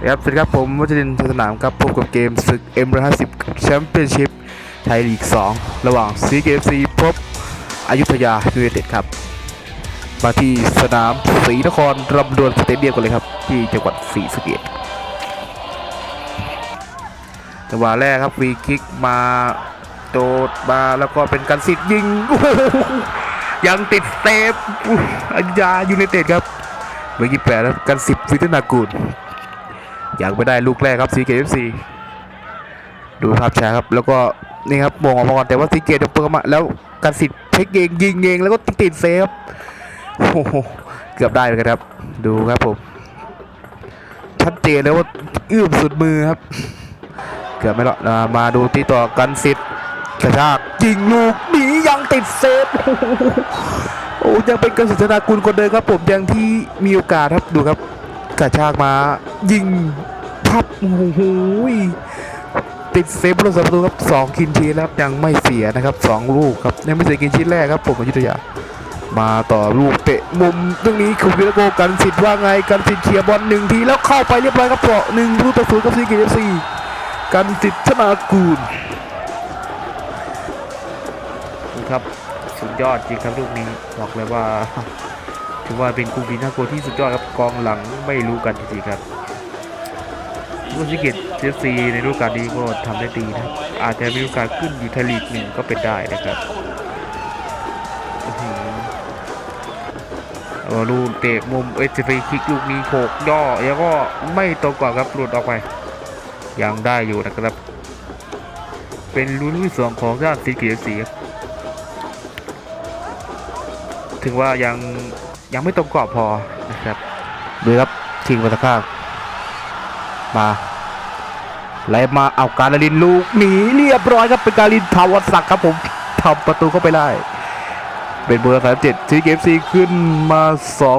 นะครับสวัสดีครับผมวัชรินทร์สนามครับพบกับเกมศึก M150 แชมเปี้ยนชิพไทยลีก 2 ระหว่างซีเกมซีพบอยุธยายูไนเต็ดครับ มาที่สนามศรีนครรำดวนสเตเดียมกันเลยครับ ที่จังหวัดศรีสะเกษจังหวะแรกครับฟรีคิกมาโดดมาแล้วก็เป็นการสิทธิ์ยิง ยังติดเซฟอุ๊ยอยุธยายูไนเต็ดครับเมื่อกี้แปลแล้วกันสิบวิทนากูล ยังไม่ได้ลูกแรกครับซีเกตเอฟซีดูภาพช้าครับ แล้วก็นี่ครับมงออกมาก่อนแต่ว่าซีเกตเปิดเข้ามาแล้วการสิทธิ์เทคเองยิงเองแล้วก็ติดเซฟโอ้โหเกือบได้เหมือนกันครับ ดูครับผมชัดเจนเลยว่าอื้อมสุดมือครับ เกือบไม่หรอกมาดูที่ต่อกันสิทธิ์กระชากยิงลูกหนียังติดเซฟโอ้ยังเป็นกระสุนธนากุลคนเดิมครับผมยังที่มีโอกาสครับดูครับกระชากมายิงับโอ้โหติดเซฟลูกสาประตูครับสองคินชีแล้วยังไม่เสียนะครับสองลูกครับยังไม่เสียคินชีแรกครับผมอยุธยามาต่อลูกเตะมุมตรงนี้คุณวิรโกกันสิทธิ์ว่าไงกันสิทธิ์เคลียร์บอลหนึ่งทีแล้วเข้าไปเรียบร้อยครับเปาะหนึ่งลูกต่อศูนย์กับซีเกฟซีกันสิทธิ์ชนากูลนี่ครับสุดยอดจริงครับลูกนี้บอกเลยว่าถือว่าเป็นกูบีน่าโกที่สุดยอดครับกองหลังไม่รู้กันจริงๆครับ ลูกชิกิตเจฟซีในฤดูกาลนี้ก็ทำได้ดีนะครับ อาจจะมีโอกาสขึ้นอยู่ทลีกหนึ่งก็เป็นได้นะครับอื้อหือเออลูกเตะมุมเอสเฟคิกลูกนี้โขกย่อแล้วก็ไม่ตรงกว่าครับหลุดออกไป ยังได้อยู่นะครับ เป็นลุ้นที่สองของด้านซีเกียสีถึงว่ายังยังไม่ตรงกรอบพอนะครับดูครับชิงมาตะข้าง มาไล่มาเอาการลินลูกหนีเรียบร้อยครับเป็นการลินทาวศักดิ์ครับผมทำประตูเข้าไปได้ เป็นเบอร์สามเจ็ดซีเกมซีขึ้นมา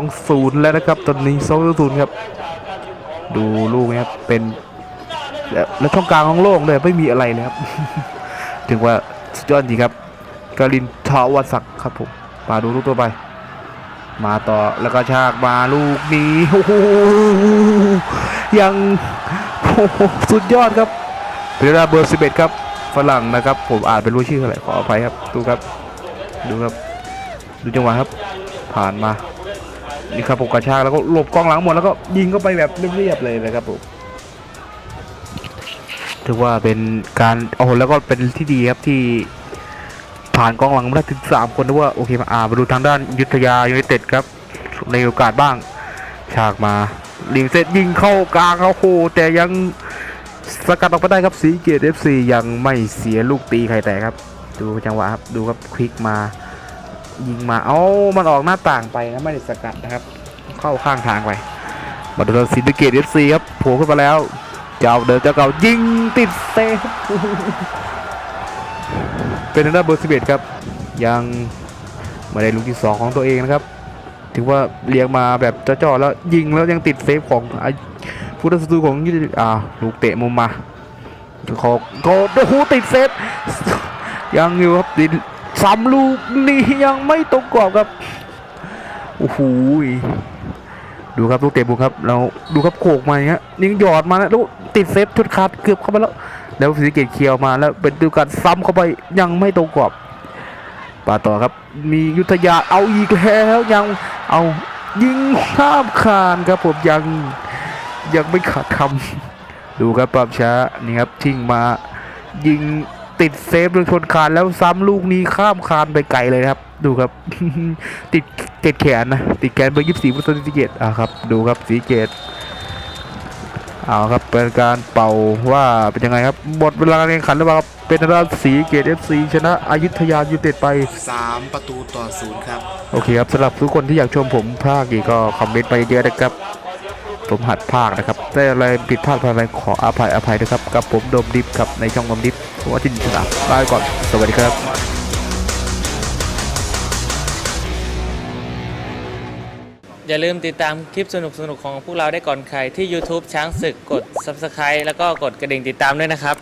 2-0แล้วนะครับ ตอนนี้2-0ครับ ดูลูกนี้ครับเป็นแล้วช่องกลางของโลกเลยไม่มีอะไรเลยครับ ถึงว่าสุดยอดจริงครับกาลินทาวศักดิ์ครับผมมาดูลูกตัวไป มาต่อแล้วก็ชากมาลูกนี้โอ้โหยังโอ้โหสุดยอดครับเป็นเวลาเบอร์11ครับฝรั่งนะครับ ผมอ่านเป็นรู้ชื่ออะไรขออภัยครับดูครับ ดูครับ ดูจังหวะครับ ผ่านมานี่ครับผมกระชากแล้วก็หลบกล้องหลังหมดแล้วก็ยิงเข้าไปแบบเรียบๆเลยนะครับผมถือว่าเป็นการโอ้โหแล้วก็เป็นที่ดีครับที่ ผ่านกองหลังมาได้ถึงสามคนถือว่าโอเคมาอ่ามาดูทางด้านยุทธยายูไนเต็ดครับ ในโอกาสบ้าง ฉากมาลิงเซตยิงเข้ากลางเขาโหแต่ยังสกัดออกไปได้ครับสีเกตเอฟซียังไม่เสียลูกตีใครแต่ครับ ดูจังหวะครับดูครับคลิกมายิงมาเอ้ามันออกหน้าต่างไปนะไม่ได้สกัดนะครับ เข้าข้างทางไปมาดูทางสีเกตเอฟซีครับโผล่ขึ้นมาแล้วเจ้าเดิมเจ้าเก่ายิงติดเซฟ เป็นทางด้านเบอร์สิบเอ็ดครับ ยังไม่ได้ลูกที่สองของตัวเองนะครับ ถือว่าเลี้ยงมาแบบจ่อๆแล้วยิงแล้วยังติดเซฟของผู้รักษาประตูของยี่อ่าลูกเตะมุมมาขอโกดโอ้โหติดเซฟยังอยู่ครับติดซ้ำลูกนี้ยังไม่ตรงกรอบครับโอ้โหดูครับลูกเตะบุกครับเราดูครับโขกมาอย่างเงี้ยยิงหยอดมาแล้วลูกติดเซฟชุดขาดเกือบเข้าไปแล้ว แล้วสีเกตเคียวมาแล้วเป็นดูการซ้ำเข้าไปยังไม่ตรงกรอบป่าต่อครับ มียุทธยาเอาอีกแล้วยังเอายิงข้ามคานครับผมยังยังไม่ขาดคำดูครับปรับช้านี่ครับทิ้งมายิงติดเซฟโดยชนคานแล้วซ้ำลูกนี้ข้ามคานไปไกลเลยครับ ดูครับ ติดติดแขนนะติดแขนเบอร์ยี่สิบสี่พุทธสีเกตอะครับ ดูครับสีเกต เอาครับเป็นการเป่าว่าเป็นยังไงครับหมดเวลาการแข่งขันแล้วครับเป็นทางด้านสีเกตเอฟซีชนะอยุธยายูไนเต็ดไป 3 ประตูต่อศูนย์ครับ โอเคครับสำหรับทุกคนที่อยากชมผมภาคอีกก็คอมเมนต์ไปเยอะนะครับ ผมหัดภาคนะครับได้อะไรผิดพลาดอะไรขออภัยอภัยด้วยครับ กับผมโดมดิฟครับในช่องโดมดิฟผมว่าที่ดินสนามบายก่อนสวัสดีครับ อย่าลืมติดตามคลิปสนุกๆของพวกเราได้ก่อนใครที่ YouTube ช้างศึกกด Subscribe แล้วก็กดกระดิ่งติดตามด้วยนะครับ